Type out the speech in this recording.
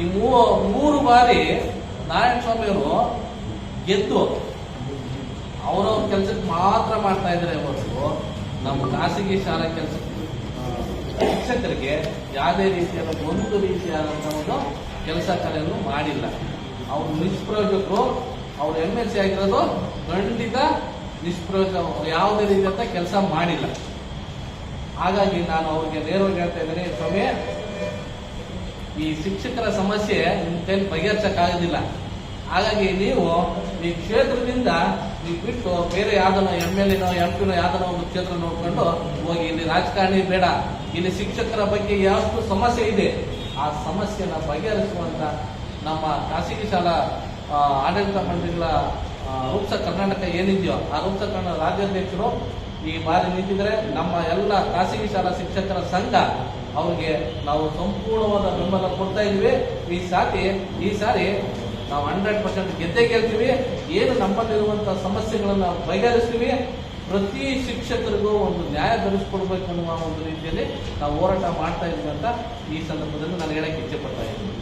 ಈ ಮೂರು ಬಾರಿ ನಾರಾಯಣ ಸ್ವಾಮಿಯವರು ಗೆದ್ದು ಅವರವ್ರ ಕೆಲಸಕ್ಕೆ ಮಾತ್ರ ಮಾಡ್ತಾ ಇದ್ದಾರೆ ಹೊರತು ನಮ್ಮ ಖಾಸಗಿ ಶಾಲಾ ಕೆಲಸ ಶಿಕ್ಷಕರಿಗೆ ಯಾವುದೇ ರೀತಿಯಾದ ಒಂದು ರೀತಿಯಾದಂತಹ ಒಂದು ಕೆಲಸ ಕಾರ್ಯವನ್ನು ಮಾಡಿಲ್ಲ. ಅವರು ನಿಷ್ಪ್ರಯೋಜಕರು, ಅವ್ರು ಎಂ ಎಲ್ ಸಿ ಆಗಿರೋದು ಖಂಡಿತ ನಿಷ್ಪ್ರಯೋಜಕ ಯಾವುದೇ ರೀತಿಯಂತ ಕೆಲಸ ಮಾಡಿಲ್ಲ. ಹಾಗಾಗಿ ನಾನು ಅವರಿಗೆ ನೇರವಾಗಿ ಹೇಳ್ತಾ ಇದ್ದೇನೆ, ಸ್ವಾಮಿ ಈ ಶಿಕ್ಷಕರ ಸಮಸ್ಯೆ ನಿಮ್ಮ ಕೈಲಿ ಬಗೆಹರಿಸಕ್ಕಾಗೋದಿಲ್ಲ. ಹಾಗಾಗಿ ನೀವು ಈ ಕ್ಷೇತ್ರದಿಂದ ನೀವು ಬಿಟ್ಟು ಬೇರೆ ಯಾವ್ದನೋ ಎಂ ಎಲ್ ಎನೋ, ಎಂ ಪಿನೋ ಯಾವ್ದನೋ ಒಂದು ಕ್ಷೇತ್ರ ನೋಡ್ಕೊಂಡು ಹೋಗಿ. ಇಲ್ಲಿ ರಾಜಕಾರಣಿ ಬೇಡ. ಇಲ್ಲಿ ಶಿಕ್ಷಕರ ಬಗ್ಗೆ ಯಾವಷ್ಟು ಸಮಸ್ಯೆ ಇದೆ, ಆ ಸಮಸ್ಯೆನ ಬಗೆಹರಿಸುವಂತ ನಮ್ಮ ಖಾಸಗಿ ಶಾಲಾ ಆಡಳಿತ ಮಂಡಳಿಗಳ ರೂಪ್ಸ ಕರ್ನಾಟಕ ಏನಿದೆಯೋ ಆ ರೂಪ್ಸ ಕರ್ನಾಟಕ ರಾಜ್ಯಾಧ್ಯಕ್ಷರು ಈ ಬಾರಿ ನಿಂತಿದ್ರೆ ನಮ್ಮ ಎಲ್ಲ ಖಾಸಗಿ ಶಾಲಾ ಶಿಕ್ಷಕರ ಸಂಘ ಅವ್ರಿಗೆ ನಾವು ಸಂಪೂರ್ಣವಾದ ಬೆಂಬಲ ಕೊಡ್ತಾ ಇದೀವಿ ಈ ಸಾರಿ ಈ ಸಾರಿ ನಾವು ಹಂಡ್ರೆಡ್ ಪರ್ಸೆಂಟ್ ಗೆದ್ದೇ ಗೆಲ್ತೀವಿ. ಏನು ನಮ್ಮಲ್ಲಿರುವಂತಹ ಸಮಸ್ಯೆಗಳನ್ನು ಬಗೆಹರಿಸ್ತೀವಿ. ಪ್ರತಿ ಶಿಕ್ಷಕರಿಗೂ ಒಂದು ನ್ಯಾಯ ಧರಿಸ್ಕೊಡ್ಬೇಕು ಅನ್ನುವ ಒಂದು ರೀತಿಯಲ್ಲಿ ನಾವು ಹೋರಾಟ ಮಾಡ್ತಾ ಇದ್ದೀವಿ ಅಂತ ಈ ಸಂದರ್ಭದಲ್ಲಿ ನಾನು ಹೇಳಕ್ಕೆ ಇಚ್ಛೆ ಪಡ್ತಾ ಇದ್ದೀನಿ.